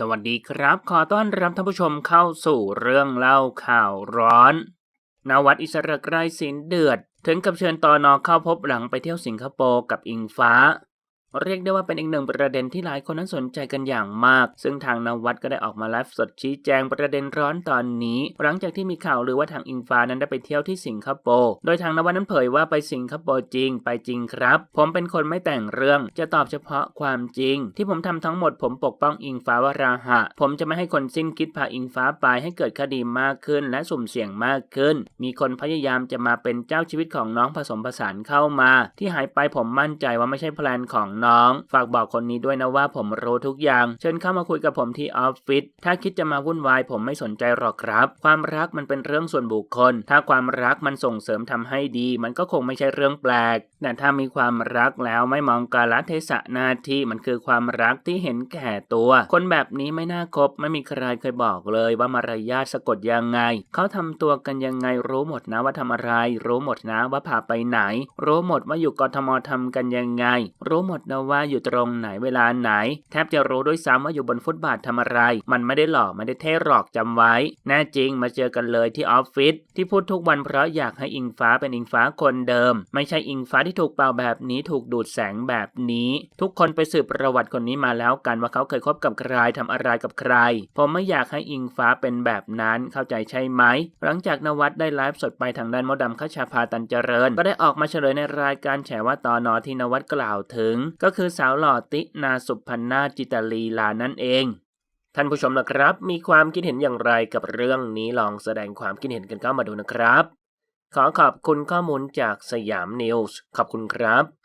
สวัสดีครับ ขอต้อนรับท่านผู้ชมเข้าสู่เรื่องเล่าข่าวร้อน นวัดอิสระไกรสินเดือด ถึงกับเชิญตอนอเข้าพบหลังไปเที่ยวสิงคโปร์กับอิงฟ้า เรียกได้ว่าเป็นอีกหนึ่งประเด็นที่หลายคนนั้นสนใจกันอย่างมาก ซึ่งทางนวัดก็ได้ออกมาไลฟ์สดชี้แจงประเด็นร้อนตอนนี้ หลังจากที่มีข่าวลือว่าทางอิงฟ้านั้นได้ไปเที่ยวที่สิงคโปร์ โดยทางนวัดนั้นเผยว่าไปสิงคโปร์จริง ไปจริงครับ ผมเป็นคนไม่แต่งเรื่อง จะตอบเฉพาะความจริง ที่ผมทำทั้งหมดผมปกป้องอิงฟ้าวราหะ ผมจะไม่ให้คนสิ้นคิดพาอิงฟ้าไปให้เกิดคดีมากขึ้น และสุ่มเสี่ยงมากขึ้น มีคนพยายามจะมาเป็นเจ้าชีวิตของน้องผสมผสานเข้ามา ที่หายไปผมมั่นใจว่าไม่ใช่แพลนของน้อง ฝากบอกคนนี้ด้วยนะว่าผมรู้ทุกอย่าง เชิญเข้ามาคุยกับผมที่ออฟฟิศ ถ้าคิดจะมาวุ่นวายผมไม่สนใจหรอกครับ ความรักมันเป็นเรื่องส่วนบุคคล ถ้าความรักมันส่งเสริมทำให้ดี มันก็คงไม่ใช่เรื่องแปลก แต่ถ้ามีความรักแล้วไม่มองกาลเทศะหน้าที่มันคือความรักที่เห็นแก่ตัว คนแบบนี้ไม่น่าคบ ไม่มีใครเคยบอกเลยว่ามารยาทสะกดยังไง เขาทำตัวกันยังไงรู้หมดนะว่าทำอะไร รู้หมดนะว่าพาไปไหน รู้หมดว่าอยู่กทมทำกันยังไง รู้หมดนะว่าอยู่ตรงไหนเวลาไหน แทบจะรู้ด้วยซ้ำว่าอยู่บนฟุตบาททำอะไร มันไม่ได้หลอกไม่ได้เท่หรอกจำไว้ แน่จริงมาเจอกันเลยที่ออฟฟิศที่พูดทุกวันเพราะอยากให้อิงฟ้าเป็นอิงฟ้าคนเดิม ไม่ใช่อิงฟ้าที่ถูกเป่าแบบนี้ถูกดูดแสงแบบนี้ ทุกคนไปสืบประวัติคนนี้มาแล้วกันว่าเขาเคยคบกับใครทำอะไรกับใคร ผมไม่อยากให้อิงฟ้าเป็นแบบนั้นเข้าใจใช่ไหม หลังจากนวัดได้ไลฟ์สดไปทางด้านมดดำขชาพาตันเจริญ ก็ได้ออกมาเฉลยในรายการแฉว่าตอนอที่นวัดกล่าวถึงก็คือสาวหล่อตินาสุพันนาจิตาลีลานั่นเอง ท่านผู้ชมนะครับ มีความคิดเห็นอย่างไรกับเรื่องนี้ลองแสดงความคิดเห็นกันเข้ามาดูนะครับ ขอขอบคุณข้อมูลจากสยามนิวส์ขอบคุณครับ